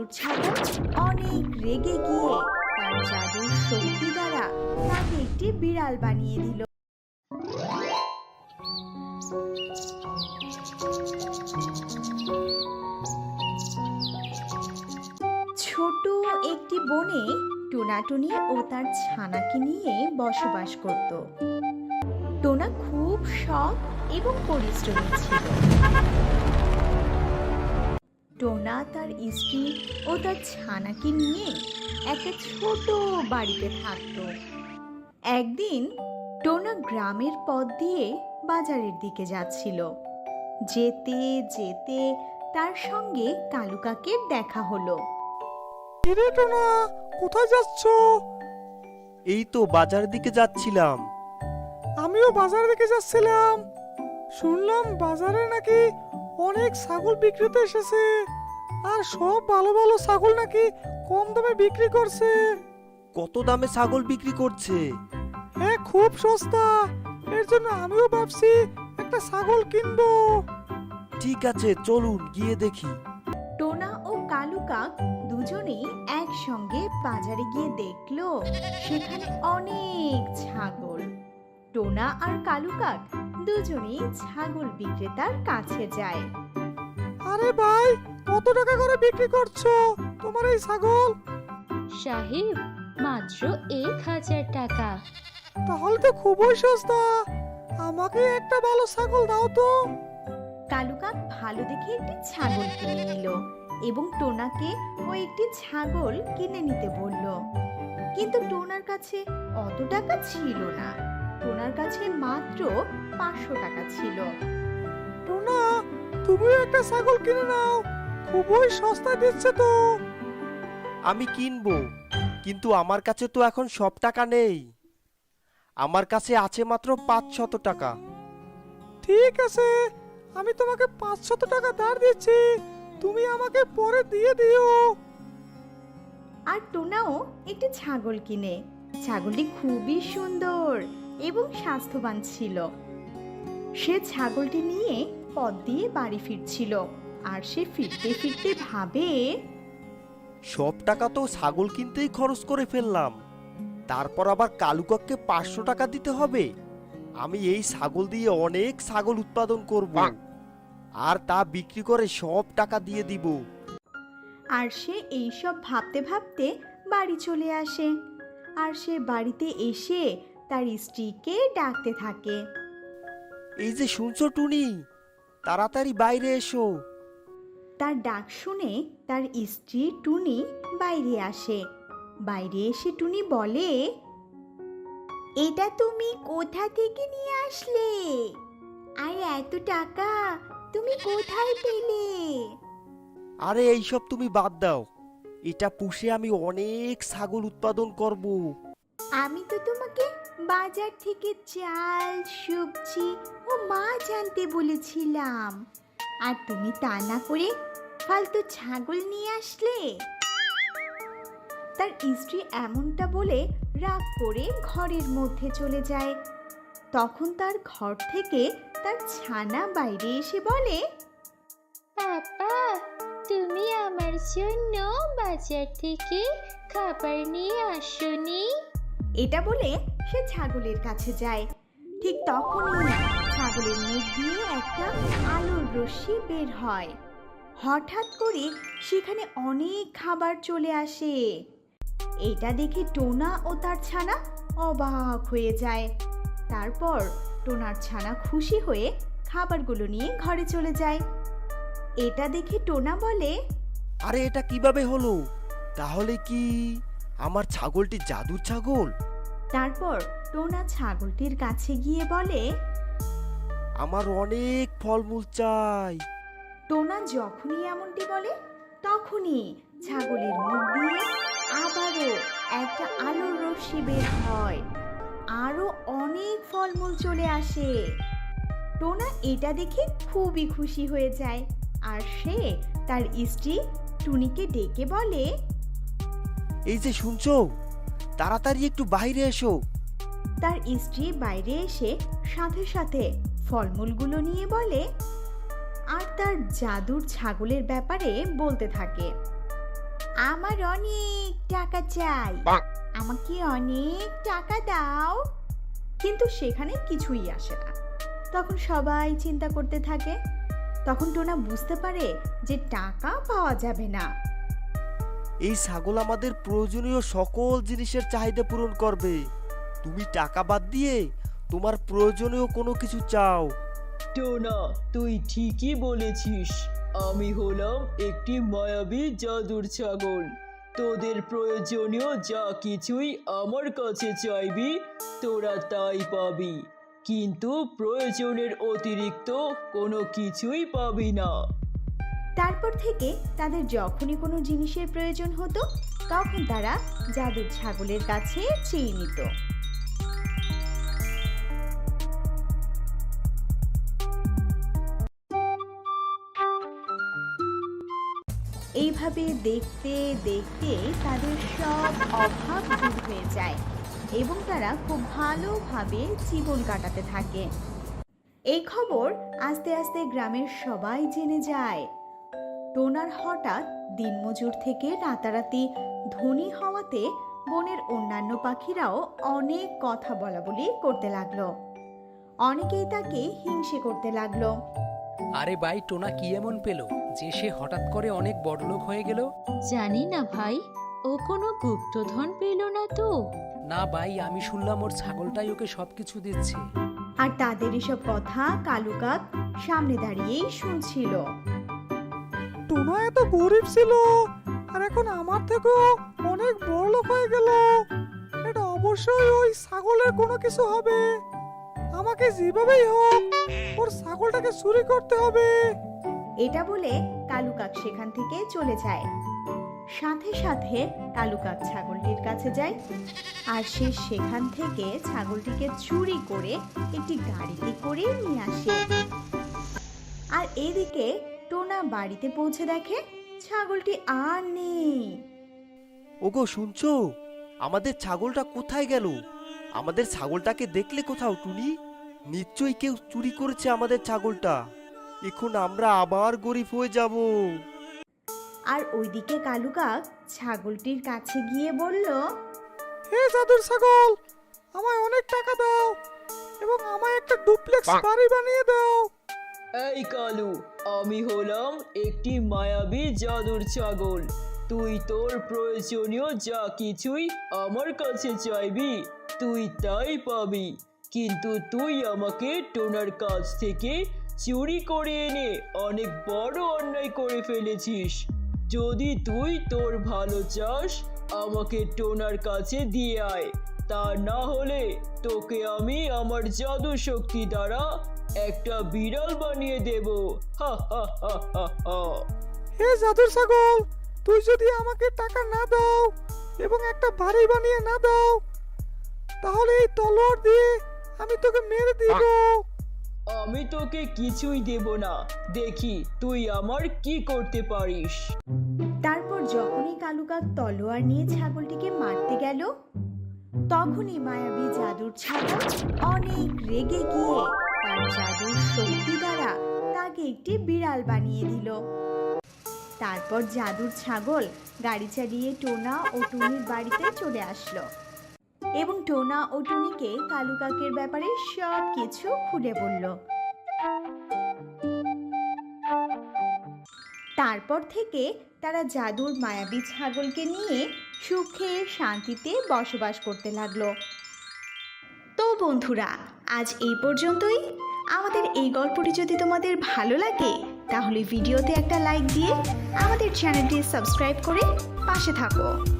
জাদুর ছাগল অনেক রেগে গিয়ে তার জাদুর শক্তি দ্বারা তাকে একটি বিড়াল বানিয়ে দিল। ছোট একটি বনে টোনাটুনি ও তার ছানাকে নিয়ে বসবাস করত। টোনা খুব শখ এবং পরিশ্রমী ছিল। টোনা তার স্ত্রী ও তার ছানাকে নিয়ে একটা ছোট বাড়িতে থাকত। একদিন টোনা গ্রামের পথ দিয়ে বাজারের দিকে যাচ্ছিল। যেতে যেতে তার সঙ্গে কালু কাকের দেখা হলো। কিরে টোনা কোথায় যাচ্ছ? এই তো বাজার দিকে যাচ্ছিলাম। আমিও বাজার দিকে যাচ্ছিলাম। শুনলাম বাজারে নাকি অনেক ছাগল বিক্রিতে এসেছে। আর সব ভালো ভালো ছাগল নাকি কম দামে বিক্রি করছে। কত দামে ছাগল বিক্রি করছে? হ্যাঁ খুব সস্তা। এর জন্য আমিও ভাবছি একটা ছাগল কিনবো। ঠিক আছে চলুন গিয়ে দেখি। টোনা ও কালু কাক দুজনেই একসঙ্গে বাজারে গিয়ে দেখল সেখানে অনেক ছাগল। টোনা আর কালু কাক দুজনেই ছাগল বিক্রেতার কাছে যায়। আরে ভাই কত টাকা করে বিক্রি করছ? তোমার এই ছাগল? সাহেব মাত্র এক হাজার টাকা। তাহলে তো খুবই সস্তা। আমাকে একটা ভালো ছাগল দাও তো। কালু কাক ভালো দেখে একটি ছাগল কিনে নিল এবং টোনাকে ও একটি ছাগল কিনে নিতে বলল। কিন্তু টোনার কাছে অত টাকা ছিল না। টোনার কাছে মাত্র পাঁচশো টাকা ছিল। টোনা তুমিও একটা ছাগল কিনে নাও। খুবই সস্তা দিচ্ছে তো। আমি কিনবো কিন্তু আমার কাছে তো এখন সব টাকা নেই। আমার কাছে আছে মাত্র পাঁচ শত টাকা। ঠিক আছে আমি তোমাকে পাঁচশত টাকা ধার দিচ্ছি। তুমি আমাকে পরে দিয়ে দিও। আর টোনাও একটি ছাগল কিনে। ছাগলটি খুবই সুন্দর এবং স্বাস্থ্যবান ছিল। সে ছাগলটি নিয়ে পথ দিয়ে বাড়ি ফিরছিল আর সে ফিরতে ফিরতে ভাবে সব টাকা তো ছাগল কিনতেই খরচ করে ফেললাম। তারপর আবার কালুকাককে পাঁচশো টাকা দিতে হবে। আমি এই ছাগল দিয়ে অনেক ছাগল উৎপাদন করব। আর তা বিক্রি করে সব টাকা দিয়ে দিব। আর সে এইসব ভাবতে ভাবতে বাড়ি চলে আসে। আর সে বাড়িতে এসে তার স্ত্রীকে ডাকতে থাকে। এই যে শুনছো টুনি তাড়াতাড়ি বাইরে এসো। তার ডাক শুনে তার স্ত্রী টুনি বাইরে আসে। বাইরে এসে টুনি বলে এটা তুমি কোথা থেকে নিয়ে আসলে? আর এত টাকা তুমি কোথায় পেলে? আরে এইসব তুমি বাদ দাও। এটা পুষে আমি অনেক ছাগল উৎপাদন করব। আমি তো তোমাকে বাজার থেকে চাল, সবজি ও মাছ আনতে বলেছিলাম। আর তুমি তা না করে ফালতু ছাগল নিয়ে আসলে? তার স্ত্রী এমনটা বলে রাগ করে ঘরের মধ্যে চলে যায়। তখন তার ঘর থেকে তার ছানা বাইরে এসে বলে পাপা তুমি আমার জন্য বাজার থেকে খাবার নিয়ে আসনি? এটা বলে সে ছাগলের কাছে যায়। ঠিক তখনই ছাগলের মুখ দিয়ে একটা আলোর রশ্মি বের হয়। হঠাৎ করে সেখানে অনেক খাবার চলে আসে। এটা দেখে টোনা ও তার ছানা অবাক হয়ে যায়। তারপর টোনার ছানা খুশি হয়ে খাবারগুলো নিয়ে ঘরে চলে যায়। এটা দেখে টোনা বলে, আরে এটা কীভাবে হলো? তাহলে কি আমার ছাগলটি জাদুর ছাগল? তারপর টোনা ছাগলটির কাছে গিয়ে বলে আমার অনেক ফলমূল চাই। টোনা যখনই এমনটি বলে তখনই ছাগলের মুখ দিয়ে আবারও একটা আলোর রশ্মি বের হয়। আরও অনেক ফলমূল চলে আসে। টোনা এটা দেখে খুবই খুশি হয়ে যায়। আর সে তার স্ত্রী টুনিকে ডেকে বলে এই যে শুনছো তাড়াতাড়ি একটু বাইরে এসো। তার স্ত্রী বাইরে এসে সাথে সাথে ফলমূলগুলো নিয়ে বলে আর তার জাদুর ছাগলের ব্যাপারে বলতে থাকে। আমার অনেক টাকা চাই। আমাকে অনেক টাকা দাও। কিন্তু সেখানে কিছুই আসে না। তখন সবাই চিন্তা করতে থাকে। তখন টোনা বুঝতে পারে যে টাকা পাওয়া যাবে না। এই ছাগল আমাদের প্রয়োজনীয় সকল জিনিসের চাহিদা পূরণ করবে। তুমি টাকা বাদ দিয়ে তোমার প্রয়োজনীয় কোনো কিছু চাও। টোনা, তুই ঠিকই বলেছিস। আমি হলাম একটি মায়াবী জাদুর ছাগল। তোদের প্রয়োজনীয় যা কিছুই আমার কাছে চাইবি, তোরা তাই পাবি। কিন্তু প্রয়োজনের অতিরিক্ত কোনো কিছুই পাবি না। তারপর থেকে তাদের যখনই কোনো জিনিসের প্রয়োজন হতো, তখন তারা জাদুর ছাগলের কাছে চেয়ে নিত। এইভাবে দেখতে দেখতে তাদের সব অভাব দূর হয়ে যায় এবং তারা খুব ভালোভাবে জীবন কাটাতে থাকে। এই খবর আস্তে আস্তে গ্রামের সবাই জেনে যায়। টোনার হঠাৎ দিনমজুর থেকে রাতারাতি ধনী হওয়াতে বনের অন্যান্য পাখিরাও অনেক কথা বলা বলি করতে লাগল। অনেকেই তাকে হিংসে করতে লাগল। আরে ভাই টোনা কি এমন পেল যে সে হঠাৎ করে অনেক বড়লোক হয়ে গেল? জানি না ভাই ও কোনো গুপ্তধন পেল না তো। না ভাই আমি শুনলাম ওর ছাগলটাই ওকে সবকিছু দিচ্ছে। আর তাদের এসব কথা কালু কাক সামনে দাঁড়িয়েই শুনছিল। টোনা এত গরিব ছিল, আর এখন আমার থেকেও অনেক বড় হয়ে গেল। এটা অবশ্যই ওই ছাগলের কোনো কিছু হবে। আমাকে যেভাবেই হোক, ওর ছাগলটাকে চুরি করতে হবে। এটা বলে কালু কাক সেখান থেকে চলে যায়। সাথে সাথে কালু কাক ছাগলটির কাছে যায়, আর সে সেখান থেকে ছাগলটিকে চুরি করে একটি গাড়িতে করে নিয়ে আসে। আর এদিকে টোনা বাড়িতে পৌঁছে দেখে ছাগলটি আর নেই। ওগো শুনছো? আমাদের ছাগলটা কোথায় গেল? আমাদের ছাগলটাকে দেখলে কোথাও টুনি? নিশ্চয়ই কেউ চুরি করেছে আমাদের ছাগলটা। এখন আমরা আবার গরিব হয়ে যাব। আর ওইদিকে কালু কাক ছাগলটির কাছে গিয়ে বলল হে জাদুর ছাগল আমায় অনেক টাকা দাও এবং আমায় একটা ডুপ্লেক্স বাড়ি বানিয়ে দাও। এই কালু, আমি হলাম একটি মায়াবী জাদুর ছাগল। তুই তোর প্রয়োজনীয় যা কিছুই আমার কাছে চাইবি, তুই তাই পাবি। কিন্তু তুই আমাকে টোনার কাছ থেকে চুরি করে এনে অনেক বড় অন্যায় করে ফেলেছিস। যদি তুই তোর ভালো চাস, আমাকে টোনার কাছে দিয়ে আয়। তা না হলে তোকে আমি আমার জাদু শক্তি দ্বারা একটা বিড়াল বানিয়ে দেব। হা হা হা হা হা। হে জাদুর ছাগল তুই যদি আমাকে টাকা না দাও এবং একটা বাড়ি বানিয়ে না দাও তাহলে এই তলোয়ার দিয়ে আমি তোকে মেরে দিব। আমি তোকে কিছুই দেব না। দেখি তুই আমার কি করতে পারিস। তারপর যখনই কালু কাক তলোয়ার নিয়ে ছাগলটিকে মারতে গেল তখনই মায়াবী জাদুর ছাগল অনেক রেগে গিয়ে তার জাদুর শক্তি দ্বারা তাকে একটি বিড়াল বানিয়ে দিল। তারপর জাদুর ছাগল গাড়ি চালিয়ে টোনা ও টুনির বাড়িতে চলে আসলো। এবং টোনা ও টুনিকে কালু কাকের ব্যাপারে সব কিছু খুলে বলল। তারপর থেকে তারা জাদুর মায়াবী ছাগলকে নিয়ে সুখে শান্তিতে বসবাস করতে লাগল। তো বন্ধুরা, আজ এই পর্যন্তই। আমাদের এই গল্পটি যদি তোমাদের ভালো লাগে, তাহলে ভিডিওতে একটা লাইক দিয়ে আমাদের চ্যানেলটি সাবস্ক্রাইব করে পাশে থাকো।